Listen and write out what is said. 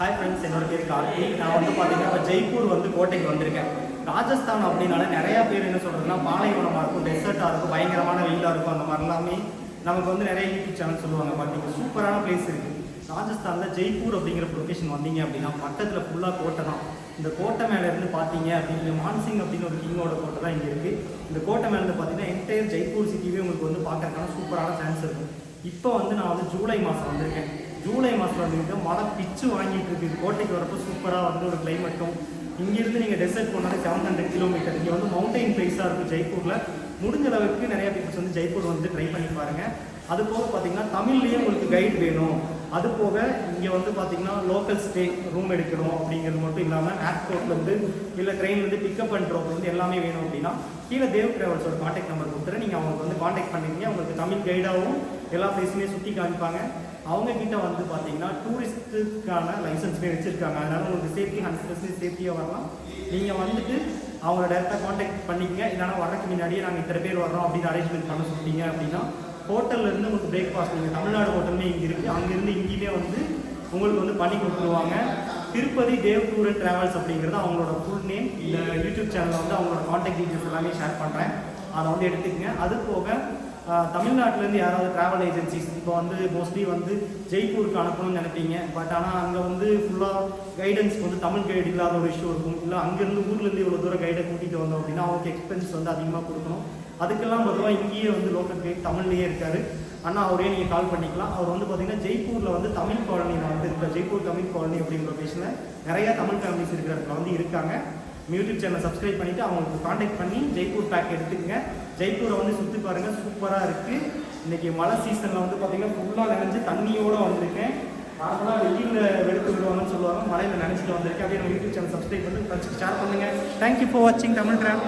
Hi friends என்னோட பேர் கார்த்தி. நான் வந்து பார்த்தீங்கன்னா இப்போ ஜெய்ப்பூர் வந்து கோட்டைக்கு வந்திருக்கேன். ராஜஸ்தான் அப்படின்னால நிறையா பேர் என்ன சொல்கிறதுனா பாலைவனமாக இருக்கும் டெசர்ட்டாக இருக்கும் பயங்கரமான வெயிலாக இருக்கும் அந்த மாதிரி எல்லாமே நமக்கு வந்து நிறைய யூடியூப் சேனல் சொல்லுவாங்க பார்த்தீங்க சூப்பரான பிளேஸ் இருக்குது ராஜஸ்தானில் ஜெய்ப்பூர் அப்படிங்கிற லொக்கேஷன் வந்தீங்க அப்படின்னா பக்கத்தில் ஃபுல்லாக கோட்டை தான். இந்த கோட்டை மேலே இருந்து பார்த்தீங்க அப்படின்னு மான்சிங் அப்படின்னு ஒரு கிங்கோட கோட்டை தான் இங்கே இருக்குது இந்த கோட்டை மேலேருந்து பார்த்தீங்கன்னா என்டையர் ஜெய்ப்பூர் சிட்டிவே உங்களுக்கு வந்து பார்க்கறதுக்கான சூப்பரான சான்ஸ் இருக்கும் இப்போ வந்து நான் வந்து ஜூலை மாதம் வந்திருக்கேன். ஜூலை மாதம் வந்துட்டு மழை பிச்சு வாங்கிட்டு இருக்கு. கோட்டைக்கு வரப்போ சூப்பராக வந்து ஒரு கிளைமேட்டும் இங்கேருந்து நீங்கள் டெசர்ட் போனாலே செவன் ஹண்ட்ரட் கிலோமீட்டர் இங்கே வந்து மவுண்டைன் பிளேஸாக இருக்கும் ஜெய்ப்பூரில். முடிஞ்ச அளவுக்கு நிறையா பீப்புள்ஸ் வந்து ஜெய்ப்பூர் வந்து ட்ரை பண்ணி பாருங்கள் அது போக பார்த்தீங்கன்னா தமிழ்லேயே உங்களுக்கு கைட் வேணும். அது போக இங்கே வந்து பார்த்தீங்கன்னா லோக்கல் ஸ்டே ரூம் எடுக்கணும் அப்படிங்கிறது மட்டும் இல்லாமல் ஏர்போர்ட்லேருந்து இல்லை ட்ரெயின்லேருந்து பிக்கப் அண்ட் ட்ராப் வந்து எல்லாமே வேணும் அப்படின்னா கீழே தேவ் ட்ராவல்ஸோட காண்டாக்ட் நம்பர் கொடுத்துட்டு நீங்கள் அவங்களுக்கு வந்து காண்டாக்ட் பண்ணிங்க உங்களுக்கு தமிழ் கைடாகவும் எல்லா பிளேஸுமே சுற்றி காமிப்பாங்க. அவங்க கிட்ட வந்து பார்த்தீங்கன்னா டூரிஸ்ட்டுக்கான லைசன்ஸ்மே வச்சுருக்காங்க. அதனால உங்களுக்கு சேஃப்டி ஹண்ட்ரட் பர்சன்டேஜ் சேஃப்டியாக வரலாம். நீங்கள் வந்துட்டு அவங்கள டேரெக்டாக காண்டாக்ட் பண்ணிக்கங்க. இல்லைனா வரக்கு முன்னாடியே நாங்கள் இத்தனை பேர் வர்றோம் அப்படின்னு அரேஞ்ச்மெண்ட் பண்ண சொல்லிட்டீங்க அப்படின்னா ஹோட்டல்லேருந்து உங்களுக்கு பிரேக்ஃபாஸ்ட் நீங்கள் தமிழ்நாடு ஹோட்டலுமே இங்கே இருக்குது அங்கேருந்து இங்கேயுமே வந்து உங்களுக்கு வந்து பண்ணி கொடுத்துருவாங்க. Tirupati Dev tour and travels அப்படிங்கிறது அவங்களோட ஃபுல் நேம் இந்த யூடியூப் சேனலில் வந்து அவங்களோட காண்டாக்ட் டீட்டெயில்ஸ் எல்லாமே ஷேர் பண்ணுறேன் அதை வந்து எடுத்துக்கங்க. அது போக தமிழ்நாட்டிலேருந்து யாராவது ட்ராவல் ஏஜென்சிஸ் இப்போ வந்து மோஸ்ட்லி வந்து ஜெய்ப்பூருக்கு அனுப்பணும்னு நினைப்பீங்க. பட் ஆனால் அங்கே வந்து ஃபுல்லாக கைடன்ஸ்க்கு வந்து தமிழ் கைடு இல்லாத ஒரு இஷ்யூ இருக்கும். இல்லை அங்கேருந்து ஊர்லேருந்து இவ்வளோ தூரம் கைடை கூட்டிகிட்டு வந்தோம் அப்படின்னா அவங்களுக்கு எக்ஸ்பென்ஸ் வந்து அதிகமாக கொடுக்கணும். அதுக்கெல்லாம் பொதுவாக இங்கேயே வந்து லோக்கல் கைட் தமிழ்லேயே இருக்கார். ஆனால் அவரே நீங்கள் கால் பண்ணிக்கலாம். அவர் வந்து பார்த்தீங்கன்னா ஜெய்ப்பூரில் வந்து தமிழ் காலனியில் வந்து இருக்க ஜெய்ப்பூர் தமிழ் காலனி அப்படிங்கிற லொக்கேஷனில் நிறைய தமிழ் ஃபேமிலிஸ் இருக்கிற இடத்துல வந்து இருக்காங்க. யூடியூப் சேனல் சப்ஸ்கிரைப் பண்ணிவிட்டு அவங்களுக்கு காண்டாக்ட் பண்ணி ஜெய்ப்பூர் பேக் எடுத்துக்கங்க. ஜெய்ப்பூரை வந்து சுற்றி பாருங்கள் சூப்பராக இருக்குது இன்றைக்கி மழை சீசனில் வந்து பார்த்தீங்கன்னா ஃபுல்லாக நினைஞ்சு தண்ணியோடு வந்திருக்கேன். நார்மலாக வெயிலில் வெளுத்து விடுவாங்கன்னு சொல்லுவாங்க. மழையில் நினச்சிட்டு வந்திருக்கேன். அப்படியே நம்ம யூடியூப் சேனல் சப்ஸ்கிரைப் பண்ணி ஃப்ரெண்ட்ஸ்க்கு ஷேர் பண்ணுங்கள் தேங்க்யூ ஃபார் வாட்சிங் தமிழ் கிராம்.